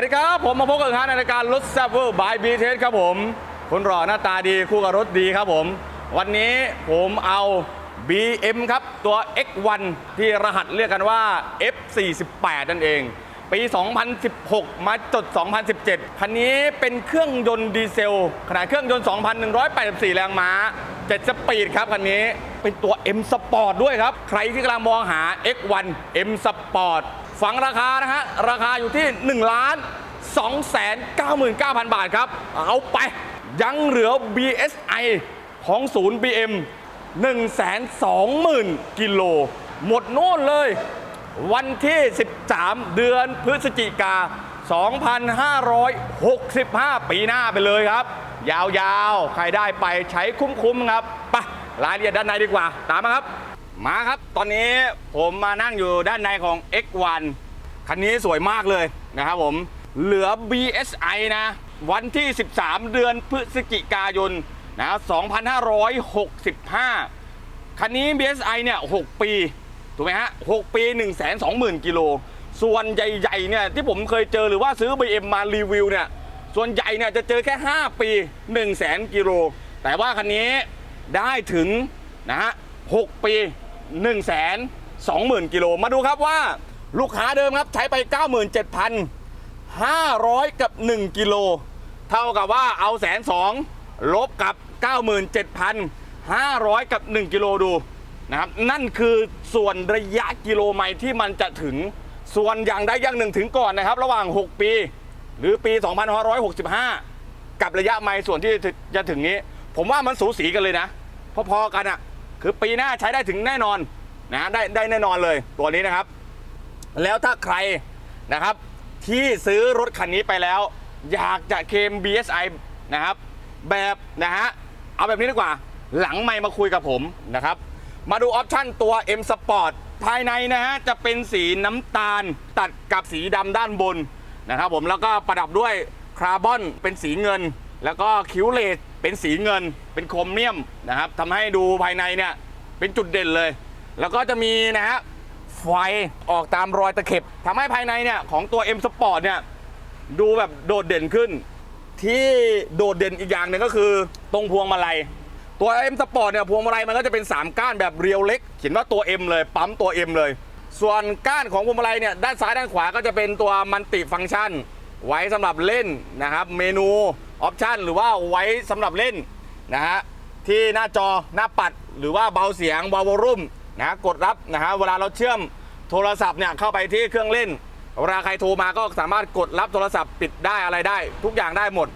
วัสดีครับ ผมมาพบกับทางในรายการรถแซ่บเวอร์บายบีเทสครับผมคนรอหน้าตาดีคู่กับรถดีครับผม วันนี้ผมเอา BM ครับ ตัว X1 ที่รหัสเรียกกันว่า F48 นั่นเอง ปี 2016 มาจด 2017 คันนี้เป็นเครื่องยนต์ดีเซล ขนาดเครื่องยนต์ 2,184 แรงม้า 7 สปีดครับคันนี้เป็นตัว M Sport ด้วยครับ ใครที่กำลังมองหา X1 M Sport ฟังราคานะฮะ ราคาอยู่ที่ 1 ล้าน 299,000 บาทครับ เอาไป ยังเหลือ BSI ของศูนย์ BM 120,000 กิโล หมดโน่นเลย วันที่ 13 เดือนพฤศจิกา 2565 ปีหน้าไปเลยครับ ยาวๆ ใครได้ไปใช้คุ้มๆครับ ไปะรายละเอียดด้านในดีกว่า ตามมาครับ มาครับตอนนี้ผมมานั่งอยู่ด้านในของ X1 คันนี้สวยมากเลยนะครับผมเหลือ BSI นะ วันที่ 13 เดือนพฤศจิกายนนะ2565 คันนี้ BSI เนี่ย 6 ปี ถูกไหมฮะ 6 ปี 1 2 0 0 0 0 กิโล ส่วนใหญ่ๆ เนี่ย ที่ผมเคยเจอหรือว่าซื้อ BM มารีวิวเนี่ย ส่วนใหญ่เนี่ย จะเจอแค่ 5 ปี 1 0 0 0 0 0 กิโล แต่ว่าคันนี้ได้ถึงนะฮะ 6 ปี 1 2 0 0 0 0 กิโล มาดูครับว่าลูกค้าเดิมครับใช้ไป 97,500 กับ 1 กิโล เท่ากับว่าเอาแสนสองลบกับ 97,500 กับ 1 กิโลดูนะครับนั่นคือส่วนระยะกิโลไมล์ที่มันจะถึงส่วนอย่างใดอย่างหนึ่งถึงก่อนนะครับ ระหว่าง 6 ปี หรือปี 2565 กับระยะไมล์ส่วนที่จะถึงนี้ ผมว่ามันสูสีกันเลยนะ พอๆกันอะ่ะ คือปีหน้าใช้ได้ถึงแน่นอนนะได้ได้แน่นอนเลยตัวนี้นะครับ แล้วถ้าใครนะครับที่ซื้อรถคันนี้ไปแล้ว อยากจะเคม BSI นะครับ แบบนะฮะเอาแบบนี้ดีกว่าหลังไม่มาคุยกับผมนะครับ มาดูออปชั่นตัว M Sport ภายในนะฮะจะเป็นสีน้ำตาลตัดกับสีดำด้านบนนะครับผมแล้วก็ประดับด้วยคาร์บอนเป็นสีเงิน แล้วก็คิวเลต เป็นสีเงินเป็นโครเมียมนะครับทำให้ดูภายในเนี่ยเป็นจุดเด่นเลย แล้วก็จะมีนะฮะไฟออกตามรอยตะเข็บทำให้ภายในเนี่ยของตัว M Sport เนี่ยดูแบบโดดเด่นขึ้น ที่โดดเด่นอีกอย่างหนึ่งก็คือตรงพวงมาลัย ตัว M Sport เนี่ยพวงมาลัยมันก็จะเป็น 3 ก้านแบบเรียวเล็ก เขียนว่าตัว M เลยปั๊มตัว M เลย ส่วนก้านของพวงมาลัยเนี่ยด้านซ้ายด้านขวาก็จะเป็นตัวมันติฟังก์ชัน ไว้สำหรับเล่นนะครับเมนู ออปชันหรือว่าไว้สำหรับเล่นนะฮะที่หน้าจอหน้าปัดหรือว่าเบาเสียงเบาวอรุ่มนะกดรับนะฮะเวลาเราเชื่อมโทรศัพท์เนี่ยเข้าไปที่เครื่องเล่นเวลาใครโทรมาก็สามารถกดรับโทรศัพท์ปิดได้อะไรได้ ทุกอย่างได้หมด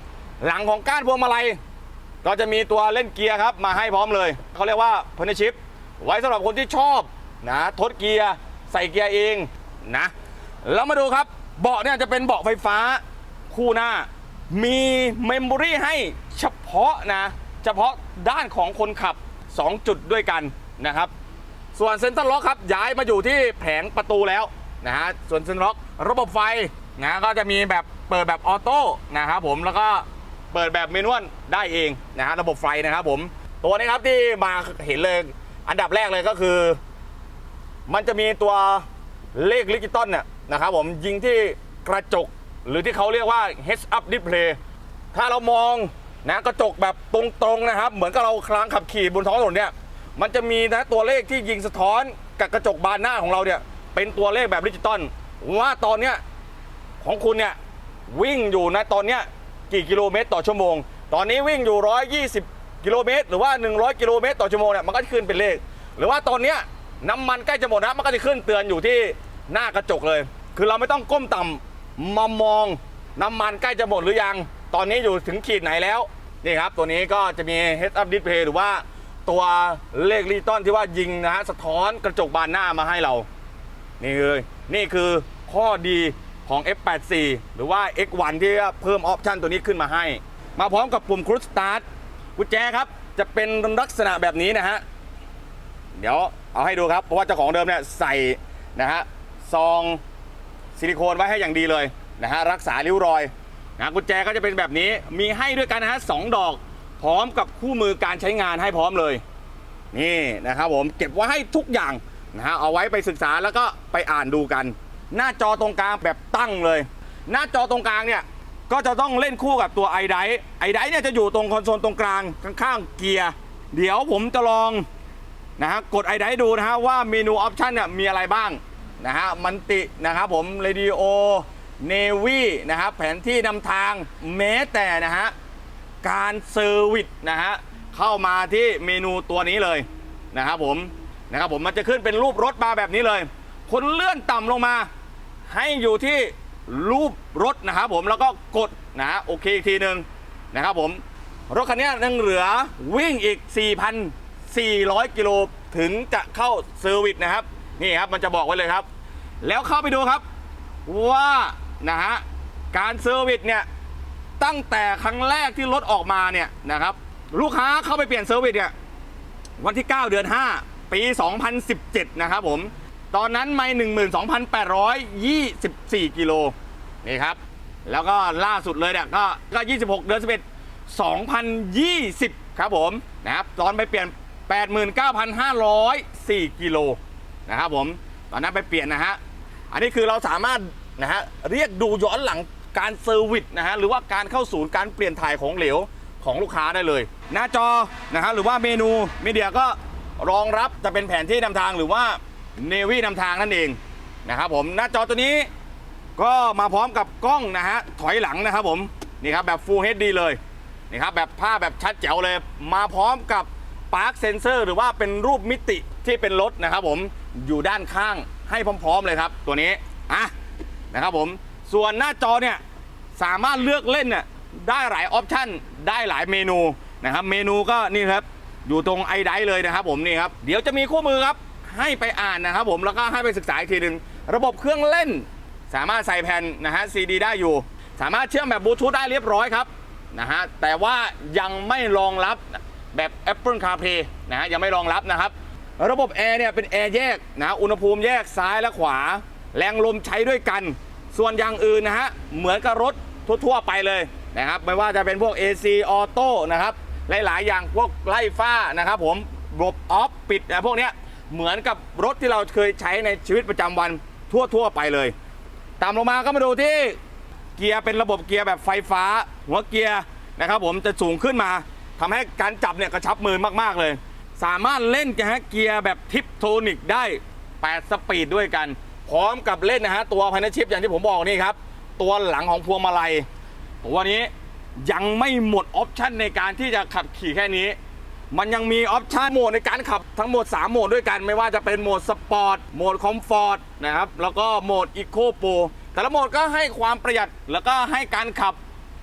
หลังของก้านพวงมาลัยก็จะมีตัวเล่นเกียร์ครับมาให้พร้อมเลยเขาเรียกว่าพ a นชิพไว้สำหรับคนที่ชอบนะทดเกียร์ใส่เกียร์เองนะแล้วมาดูครับเบาะเนี่ยจะเป็นเบาะไฟฟ้าคู่หน้า มีเมมโมรี่ให้เฉพาะนะ เฉพาะด้านของคนขับ 2 จุดด้วยกันนะครับ ส่วนเซ็นเตอร์ล็อกครับย้ายมาอยู่ที่แผงประตูแล้วนะฮะส่วนเซ็นเตอร์ล็อกระบบไฟนะก็จะมีแบบเปิดแบบออโต้นะครับผมแล้วก็เปิดแบบเมนวลได้เองนะฮะระบบไฟนะครับผมตัวนี้ครับที่มาเห็นเลยอันดับแรกเลยก็คือ มันจะมีตัวเลขดิจิตอลเนี่ยนะครับผมยิงที่กระจก หรือที่เขาเรียกว่า heads up display ถ้าเรามองนะกระจกแบบตรงๆนะครับ เหมือนกับเราคลางขับขี่บนท้องถนนเนี่ยมันจะมีนะตัวเลขที่ยิงสะท้อนกับกระจกบานหน้าของเราเนี่ยเป็นตัวเลขแบบดิจิตอลว่าตอนเนี้ยของคุณเนี่ยวิ่งอยู่นะตอนเนี้ยกี่กิโลเมตรต่อชั่วโมง ตอนนี้วิ่งอยู่ 120 กิโลเมตร หรือว่า 100 กิโลเมตรต่อชั่วโมงเนี่ยมันก็จะขึ้นเป็นเลข หรือว่าตอนเนี้ยน้ำมันใกล้จะหมดนะมันก็จะขึ้นเตือนอยู่ที่หน้ากระจกเลย คือเราไม่ต้องก้มต่ำ มามองน้ำมันใกล้จะหมดหรือยัง ตอนนี้อยู่ถึงขีดไหนแล้ว นี่ครับ ตัวนี้ก็จะมี head up display หรือว่าตัวเลขดิจิตอลที่ว่ายิงนะฮะ สะท้อนกระจกบานหน้ามาให้เรา นี่เลย นี่คือข้อดีของ F84 หรือว่า X1 ที่เพิ่มออปชันตัวนี้ขึ้นมาให้ มาพร้อมกับปุ่ม Cruise Start กุญแจครับ จะเป็นลักษณะแบบนี้นะฮะ เดี๋ยวเอาให้ดูครับ เพราะว่าเจ้าของเดิมเนี่ยใส่นะฮะซอง ซิลิโคนไว้ให้อย่างดีเลยนะฮะรักษาริ้วรอยนะกุญแจก็จะเป็นแบบนี้มีให้ด้วยกันนะฮะสองดอกพร้อมกับคู่มือการใช้งานให้พร้อมเลย นี่นะครับผมเก็บไว้ให้ทุกอย่างนะฮะเอาไว้ไปศึกษาแล้วก็ไปอ่านดูกัน หน้าจอตรงกลางแบบตั้งเลย หน้าจอตรงกลางเนี่ยก็จะต้องเล่นคู่กับตัวไอไดไอไดเนี่ยจะอยู่ตรงคอนโซลตรงกลางข้างๆเกียร์ เดี๋ยวผมจะลองนะฮะกดไอไดดูนะฮะว่าเมนูออปชันเนี่ยมีอะไรบ้าง นะฮะมันตินะครับผมเรดิโอเนวีนะครับแผนที่นำทางแม้แต่นะฮะการเซอร์วิสนะฮะเข้ามาที่เมนูตัวนี้เลยนะครับผมนะครับผมมันจะขึ้นเป็นรูปรถมาแบบนี้เลยคนเลื่อนต่ำลงมา ให้อยู่ที่รูปรถนะครับผมแล้วก็กดนะฮะโอเคอีกทีหนึ่งนะครับผมรถคันนี้ยังเหลือวิ่งอีก 4,400 กิโลถึงจะเข้าเซอร์วิสนะครับ นี่ครับมันจะบอกไว้เลยครับ แล้วเข้าไปดูครับ ว่านะฮะการเซอร์วิสเนี่ยตั้งแต่ครั้งแรกที่รถออกมาเนี่ยนะครับลูกค้าเข้าไปเปลี่ยนเซอร์วิสเนี่ยวันที่ 9 เดือน 5 ปี 2017 นะครับผมตอนนั้นไม่12,824 กิโลนี่ครับ แล้วก็ล่าสุดเลยเนี่ยก็ก็ 26 เดือน 11 2020 ครับผมนะครับตอนไปเปลี่ยน 89,504 กิโล นะครับผมตอนนั้นไปเปลี่ยนนะฮะอันนี้คือเราสามารถนะฮะเรียกดูย้อนหลังการเซอร์วิสนะฮะหรือว่าการเข้าศูนย์การเปลี่ยนถ่ายของเหลวของลูกค้าได้เลย หน้าจอนะฮะหรือว่าเมนูมีเดียก็รองรับจะเป็นแผนที่นำทางหรือว่าเนวีนำทางนั่นเองนะครับผมหน้าจอตัวนี้ก็มาพร้อมกับกล้องนะฮะถอยหลังนะครับผมนี่ครับแบบ Full HD เลยนี่ครับแบบภาพแบบชัดแจ๋วเลย มาพร้อมกับ Park Sensor หรือว่าเป็นรูปมิติที่เป็นรถนะครับผม อยู่ด้านข้างให้พร้อมๆเลยครับ ตัวนี้อะนะครับผมส่วนหน้าจอเนี่ยสามารถเลือกเล่นเนี่ยได้หลายออปชันได้หลายเมนูนะครับเมนูก็นี่ครับอยู่ตรงไอไดเลยนะครับผมนี่ครับเดี๋ยวจะมีคู่มือครับให้ไปอ่านนะครับผมแล้วก็ให้ไปศึกษาอีกทีหนึ่งระบบเครื่องเล่น สามารถใส่แผ่นนะฮะซีดีได้อยู่ สามารถเชื่อมแบบบลูทูธได้เรียบร้อยครับนะฮะแต่ว่ายังไม่รองรับแบบ Apple CarPlay นะฮะยังไม่รองรับนะครับ ระบบแอร์เนี่ยเป็นแอร์แยกนะอุณหภูมิแยกซ้ายและขวา แรงลมใช้ด้วยกัน ส่วนอย่างอื่นนะฮะเหมือนกับรถทั่วๆไปเลยนะครับไม่ว่าจะเป็นพวก AC ออโต้นะครับหลายๆ อย่างพวกไล่ฟ้านะครับผมระบบออฟปิดนะพวกเนี้ยเหมือนกับรถที่เราเคยใช้ในชีวิตประจำวันทั่วๆไปเลย ตามลงมาก็มาดูที่เกียร์เป็นระบบเกียร์แบบไฟฟ้า หัวเกียร์นะครับผมจะสูงขึ้นมาทำให้การจับเนี่ยกระชับมือมากๆเลย สามารถเล่นนะฮะเกียร์แบบทิปโทนิกได้ 8 สปีดด้วยกัน พร้อมกับเล่นนะฮะตัวภายในชิปอย่างที่ผมบอกนี่ครับ ตัวหลังของพวงมาลัยตัวนี้ยังไม่หมดออปชันในการที่จะขับขี่แค่นี้ มันยังมีออปชันโหมดในการขับทั้งหมด 3 โหมดด้วยกัน ไม่ว่าจะเป็นโหมดสปอร์ตโหมดคอมฟอร์ตนะครับแล้วก็โหมดอีโคโปรแต่ละโหมดก็ให้ความประหยัดแล้วก็ให้การขับ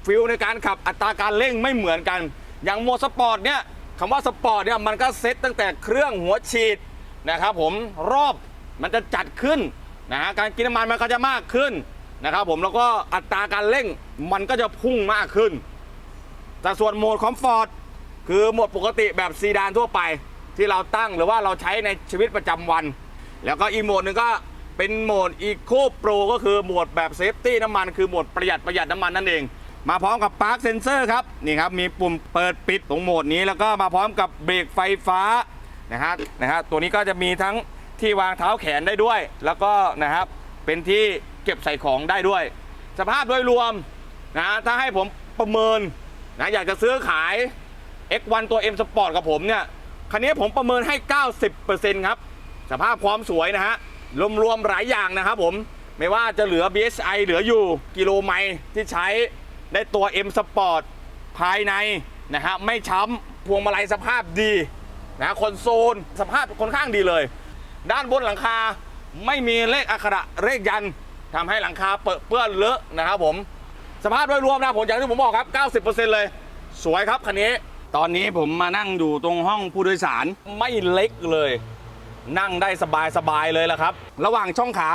ฟิลในการขับอัตราการเร่งไม่เหมือนกัน อย่างโหมดสปอร์ตเนี่ย คำว่าสปอร์ตเนี่ยมันก็เซ็ตตั้งแต่เครื่องหัวฉีดนะครับผมรอบมันจะจัดขึ้นนะฮะการกินน้ำมันมันก็จะมากขึ้นนะครับผมแล้วก็อัตราการเร่งมันก็จะพุ่งมากขึ้น แต่ส่วนโหมดคอมฟอร์ตคือโหมดปกติแบบซีดานทั่วไปที่เราตั้งหรือว่าเราใช้ในชีวิตประจำวัน แล้วก็อีโหมดหนึ่งก็เป็นโหมด Eco Pro ก็คือโหมดแบบเซฟตี้น้ำมันคือโหมดประหยัดประหยัดน้ำมันนั่นเอง มาพร้อมกับ Park Sensor ครับนี่ครับมีปุ่มเปิดปิดตรงโหมดนี้ แล้วก็มาพร้อมกับเบรกไฟฟ้านะฮะนะฮะตัวนี้ก็จะมีทั้งที่วางเท้าแขนได้ด้วย แล้วก็นะครับเป็นที่เก็บใส่ของได้ด้วย สภาพโดยรวมนะฮะถ้าให้ผมประเมินนะอยากจะซื้อขาย X1 ตัว M Sport กับผมเนี่ยคันนี้ผมประเมินให้ 90%ครับ สภาพความสวยนะฮะ รวมๆหลายอย่างนะครับผม ไม่ว่าจะเหลือ BSI เหลืออยู่กิโลไมล์ที่ใช้ ได้ตัว M Sport ภายในนะฮะไม่ช้ำพวงมาลัยสภาพดีนะคอนโซลสภาพค่อนข้างดีเลย ด้านบนหลังคาไม่มีเลขอักขระเลขยันทำให้หลังคาเปื้อนเปื้อนเลอะนะครับผม สภาพโดยรวมนะผมอย่างที่ผมบอกครับ 90%เลย สวยครับคันนี้ ตอนนี้ผมมานั่งอยู่ตรงห้องผู้โดยสารไม่เล็กเลย นั่งได้สบายสบายเลยละครับ ระหว่างช่องขา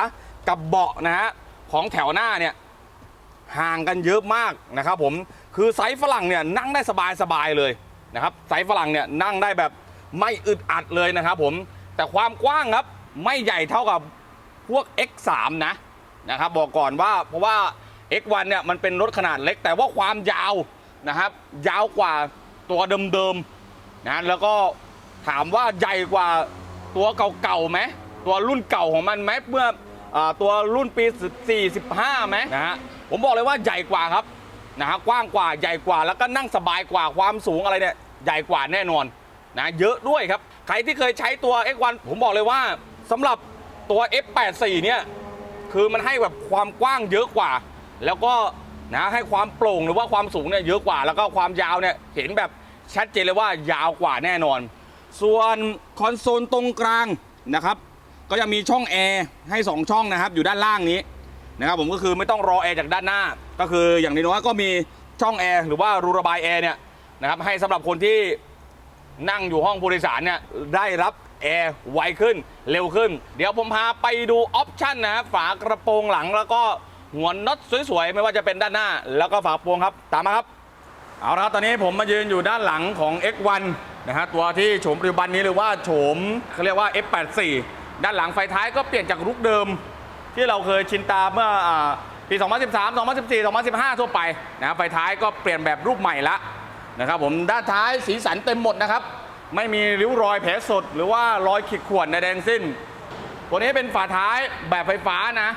กับเบาะนะฮะของแถวหน้าเนี่ย ห่างกันเยอะมากนะครับผมคือไซส์ฝรั่งเนี่ยนั่งได้สบายสบายเลยนะครับไซส์ฝรั่งเนี่ยนั่งได้แบบไม่อึดอัดเลยนะครับผมแต่ความกว้างครับไม่ใหญ่เท่ากับพวก X3 นะนะครับบอกก่อนว่าเพราะว่า X1 เนี่ยมันเป็นรถขนาดเล็ก แต่ว่าความยาวนะครับ ยาวกว่าตัวเดิมๆนะแล้วก็ถามว่าใหญ่กว่าตัวเก่าๆไหมตัวรุ่นเก่าของมันไหมเมื่อ ตัวรุ่นปี 45ไหมนะฮะผมบอกเลยว่าใหญ่กว่าครับนะฮะกว้างกว่าใหญ่กว่าแล้วก็นั่งสบายกว่าความสูงอะไรเนี่ยใหญ่กว่าแน่นอนนะเยอะด้วยครับ ใครที่เคยใช้ตัว X1 ผมบอกเลยว่าสำหรับตัว F84 เนี่ยคือมันให้แบบความกว้างเยอะกว่า แล้วก็นะให้ความโปร่งหรือว่าความสูงเนี่ยเยอะกว่า แล้วก็ความยาวเนี่ยเห็นแบบชัดเจนเลยว่ายาวกว่าแน่นอน ส่วนคอนโซลตรงกลางนะครับ ก็จะมีช่องแอร์ให้ 2 ช่องนะครับ อยู่ด้านล่างนี้นะครับผมก็คือไม่ต้องรอแอร์จากด้านหน้า ก็คืออย่างน้อยก็มีช่องแอร์หรือว่ารูระบายแอร์เนี่ยนะครับให้สำหรับคนที่นั่งอยู่ห้องผู้โดยสารเนี่ยได้รับแอร์ไวขึ้นเร็วขึ้น เดี๋ยวผมพาไปดูออปชันนะครับฝากระโปรงหลังแล้วก็หัวน็อตสวยๆ ไม่ว่าจะเป็นด้านหน้า แล้วก็ฝากระโปรงครับตามมาครับ เอาละครับตอนนี้ผมมายืนอยู่ด้านหลังของ X1 นะฮะตัวที่โฉมปัจจุบันนี้หรือว่าโฉมเขาเรียกว่า F84 ด้านหลังไฟท้ายก็เปลี่ยนจากลุกเดิม ที่เราเคยชินตาเมื่อปี 2013 2014 2015 ทั่วไปนะครับไฟท้ายก็เปลี่ยนแบบรูปใหม่ละนะครับผมด้านท้ายสีสันเต็มหมดนะครับ ไม่มีริ้วรอยแผลสด หรือว่ารอยขีดข่วนใดๆทั้งสิ้น ตัวนี้เป็นฝาท้ายแบบไฟฟ้านะ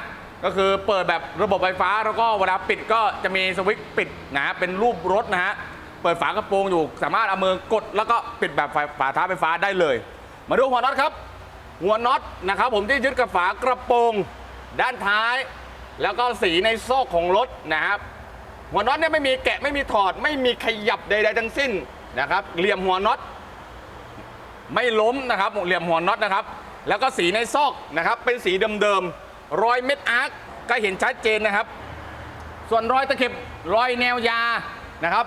ก็คือเปิดแบบระบบไฟฟ้าแล้วก็เวลาปิดก็จะมีสวิตช์ปิดนะเป็นรูปรถนะฮะเปิดฝากระโปรงอยู่ สามารถเอามือกดแล้วก็ปิดแบบฝาท้ายไฟฟ้าได้เลย มาดูหัวน็อตครับ หัวน็อตนะครับผมที่ยึดกับฝากระโปรงด้านท้าย แล้วก็สีในซอกของรถนะครับหัวน็อตเนี่ยไม่มีแกะไม่มีถอด ไม่มีขยับใดๆทั้งสิ้นนะครับเหลี่ยมหัวน็อตไม่ล้มนะครับเหลี่ยมหัวน็อตนะครับ แล้วก็สีในซอกนะครับเป็นสีเดิมๆรอยเม็ดอาร์คก็เห็นชัดเจนนะครับ ส่วนรอยตะเข็บรอยแนวยานะครับ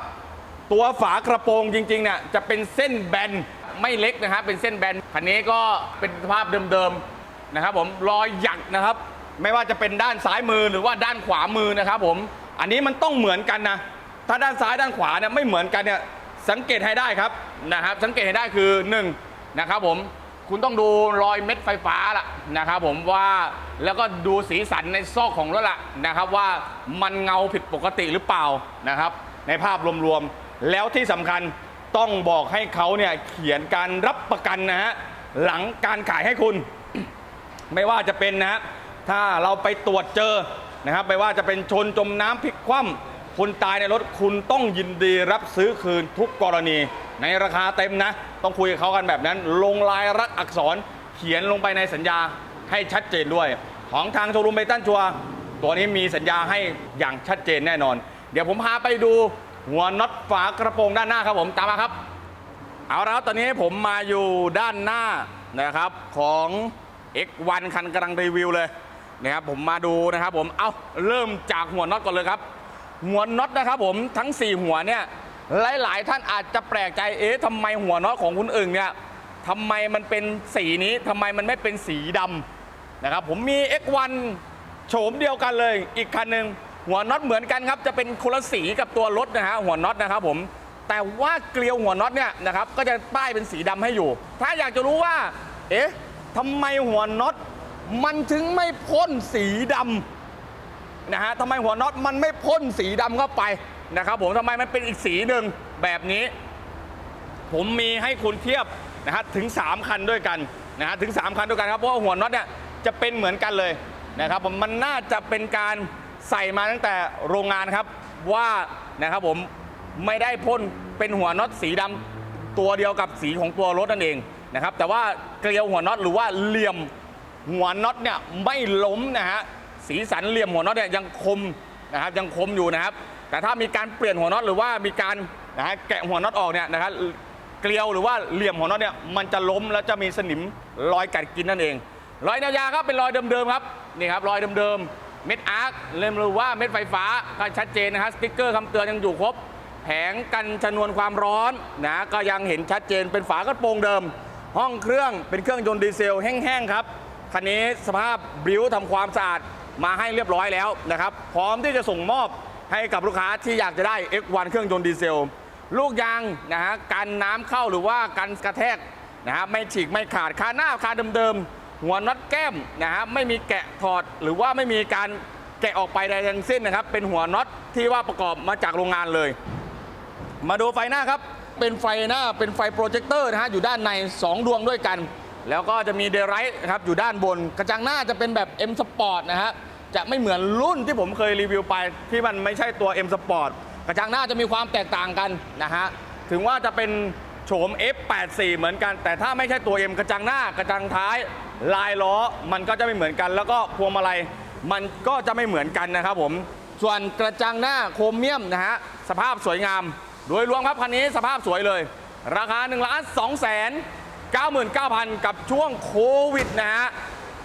ตัวฝากระโปรงจริงๆเนี่ยจะเป็นเส้นแบน ไม่เล็กนะครับเป็นเส้นแบนคันนี้ก็เป็นสภาพเดิมๆนะครับผมรอยหยักนะครับ ไม่ว่าจะเป็นด้านซ้ายมือหรือว่าด้านขวามือนะครับผมอันนี้มันต้องเหมือนกันนะถ้าด้านซ้ายด้านขวาเนี่ยไม่เหมือนกันเนี่ยสังเกตให้ได้ครับนะครับ สังเกตให้ได้คือหนึ่งนะครับผมคุณต้องดูรอยเม็ดไฟฟ้าล่ะนะครับผมว่าแล้วก็ดูสีสันในซอกของรถล่ะนะครับ ว่ามันเงาผิดปกติหรือเปล่านะครับ ในภาพรวมๆแล้วที่สำคัญ ต้องบอกให้เขาเนี่ยเขียนการรับประกันนะฮะหลังการขายให้คุณ ไม่ว่าจะเป็นนะฮะถ้าเราไปตรวจเจอนะครับไม่ว่าจะเป็นชนจมน้ำพลิกคว่ำคนตายในรถคุณต้องยินดีรับซื้อคืนทุกกรณี ในราคาเต็มนะ ต้องคุยกับเขากันแบบนั้น ลงลายรักษณ์อักษรเขียนลงไปในสัญญาให้ชัดเจนด้วย ของทางโชว์รูมเบตันชัวตัวนี้มีสัญญาให้อย่างชัดเจนแน่นอน เดี๋ยวผมพาไปดู หัวน็อตฝากระโปรงด้านหน้าครับผมตามมาครับ เอาละครับตอนนี้ผมมาอยู่ด้านหน้านะครับของ X1 คันกำลังรีวิวเลยนะครับผมมาดูนะครับผมเอาเริ่มจากหัวน็อตก่อนเลยครับ หัวน็อตนะครับผมทั้ง 4 หัวเนี่ยหลาย ๆ ท่านอาจจะแปลกใจเอ๊ะทำไมหัวน็อตของคุณอึ่งเนี่ยทำไมมันเป็นสีนี้ทำไมมันไม่เป็นสีดำนะครับผมมี X1 โฉมเดียวกันเลยอีกคันหนึ่ง หัวน็อตเหมือนกันครับจะเป็นคนละสีกับตัวรถนะฮะหัวน็อตนะครับผมแต่ว่าเกลียวหัวน็อตเนี่ยนะครับก็จะป้ายเป็นสีดำให้อยู่ ถ้าอยากจะรู้ว่า เอ๊ะทำไมหัวน็อตมันถึงไม่พ่นสีดำนะฮะทำไมหัวน็อตมันไม่พ่นสีดำเข้าไปนะครับผมทำไมมันเป็นอีกสีหนึ่งแบบนี้ ผมมีให้คุณเทียบนะฮะถึง 3 คันด้วยกันนะฮะถึง 3 คันด้วยกันครับเพราะว่าหัวน็อตเนี่ยจะเป็นเหมือนกันเลยนะครับผมมันน่าจะเป็นการ ใส่มาตั้งแต่โรงงานครับว่านะครับผมไม่ได้พ่นเป็นหัวน็อตสีดำตัวเดียวกับสีของตัวรถนั่นเองนะครับแต่ว่าเกลียวหัวน็อตหรือว่าเหลี่ยมหัวน็อตเนี่ยไม่ล้มนะฮะสีสันเหลี่ยมหัวน็อตเนี่ยยังคมนะครับยังคมอยู่นะครับ แต่ถ้ามีการเปลี่ยนหัวน็อตหรือว่ามีการนะฮะแกะหัวน็อตออกเนี่ยนะครับเกลียวหรือว่าเหลี่ยมหัวน็อตเนี่ยมันจะล้มแล้วจะมีสนิมรอยกัดกินนั่นเอง รอยแนวยาครับเป็นรอยเดิมๆครับนี่ครับรอยเดิมๆ เม็ดอาร์คเริ่มรู้ว่าเม็ดไฟฟ้าก็ชัดเจนนะครับสติ๊กเกอร์คำเตือนยังอยู่ครบ แผงกันชนวนความร้อนนะก็ยังเห็นชัดเจนเป็นฝากระโปรงเดิม ห้องเครื่องเป็นเครื่องยนต์ดีเซลแห้งๆครับคันนี้สภาพบิวทำความสะอาดมาให้เรียบร้อยแล้วนะครับพร้อมที่จะส่งมอบให้กับลูกค้าที่อยากจะได้ X1 เครื่องยนต์ดีเซล ลูกยางนะฮะกันน้ำเข้าหรือว่ากันกระแทกนะฮะไม่ฉีกไม่ขาดคาหน้าคาเดิมๆ หัวน็อตแก้มนะฮะไม่มีแกะถอดหรือว่าไม่มีการแกะออกไปใดทั้งสิ้นนะครับ เป็นหัวน็อตที่ว่าประกอบมาจากโรงงานเลย มาดูไฟหน้าครับ เป็นไฟหน้าเป็นไฟโปรเจคเตอร์นะฮะอยู่ด้านใน 2 ดวงด้วยกัน แล้วก็จะมีเดร i ท์ครับอยู่ด้านบน กระจังหน้าจะเป็นแบบ M Sport นะฮะจะไม่เหมือนรุ่นที่ผมเคยรีวิวไป ที่มันไม่ใช่ตัว M Sport กระจังหน้าจะมีความแตกต่างกันนะฮะถึงว่าจะเป็นโฉม F84 เหมือนกัน แต่ถ้าไม่ใช่ตัว M กระจังหน้ากระจังท้าย ลายล้อมันก็จะไม่เหมือนกัน แล้วก็พวงมาลัยมันก็จะไม่เหมือนกันนะครับผม ส่วนกระจังหน้าโครเมียมนะฮะสภาพสวยงาม โดยรวมครับคันนี้สภาพสวยเลย ราคา1ล้าน2แสน99,000กับช่วงโควิดนะฮะ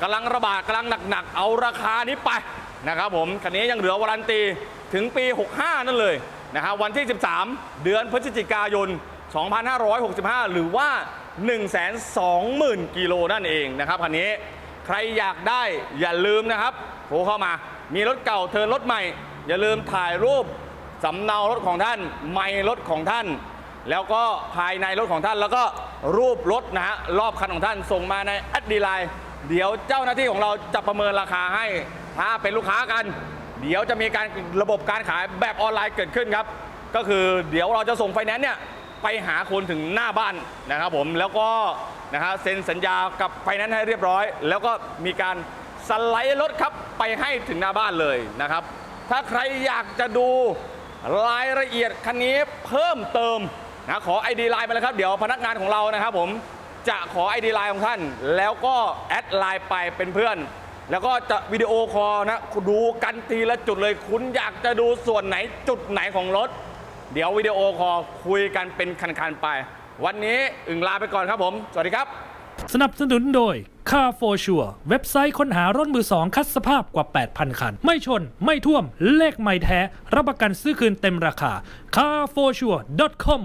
กำลังระบาดกำลังหนักๆ เอาราคานี้ไปนะครับผมคันนี้ยังเหลือวารันตีถึงปี 65 นั่นเลยนะฮะวันที่ 13 เดือนพฤศจิกายน 2565 หรือว่า 120,000 กิโลนั่นเองนะครับคันนี้ใครอยากได้อย่าลืมนะครับโทรเข้ามา มีรถเก่าเทินรถใหม่ อย่าลืมถ่ายรูปสำเนารถของท่าน ไม่รถของท่าน แล้วก็ภายในรถของท่านแล้วก็รูปรถนะฮะรอบคันของท่านส่งมาในแอดดีไลน์เดี๋ยวเจ้าหน้าที่ของเราจะประเมินราคาให้ ถ้าเป็นลูกค้ากัน เดี๋ยวจะมีการระบบการขายแบบออนไลน์เกิดขึ้นครับ ก็คือเดี๋ยวเราจะส่งไฟแนนซ์เนี่ย ไปหาคนถึงหน้าบ้านนะครับผมแล้วก็นะฮะเซ็นสัญญากับไฟแนนซ์ให้เรียบร้อย แล้วก็มีการสไลด์รถครับไปให้ถึงหน้าบ้านเลยนะครับ ถ้าใครอยากจะดูรายละเอียดคันนี้เพิ่มเติมนะขอ ID ไลน์มาเลยครับ เดี๋ยวพนักงานของเรานะครับผมจะขอ ID ไลน์ของท่าน แล้วก็แอดไลน์ไปเป็นเพื่อน แล้วก็จะวิดีโอคอลนะดูกันทีละจุดเลย คุณอยากจะดูส่วนไหนจุดไหนของรถ เดี๋ยววิดีโอคอลคุยกันเป็นคันๆไป วันนี้อึ่งลาไปก่อนครับผม สวัสดีครับ สนับสนุนโดย Car for Sure เว็บไซต์ค้นหารถมือสองคัดสภาพกว่า 8,000 คัน ไม่ชน ไม่ท่วม เลขไม่แท้ รับประกันซื้อคืนเต็มราคา carforsure.com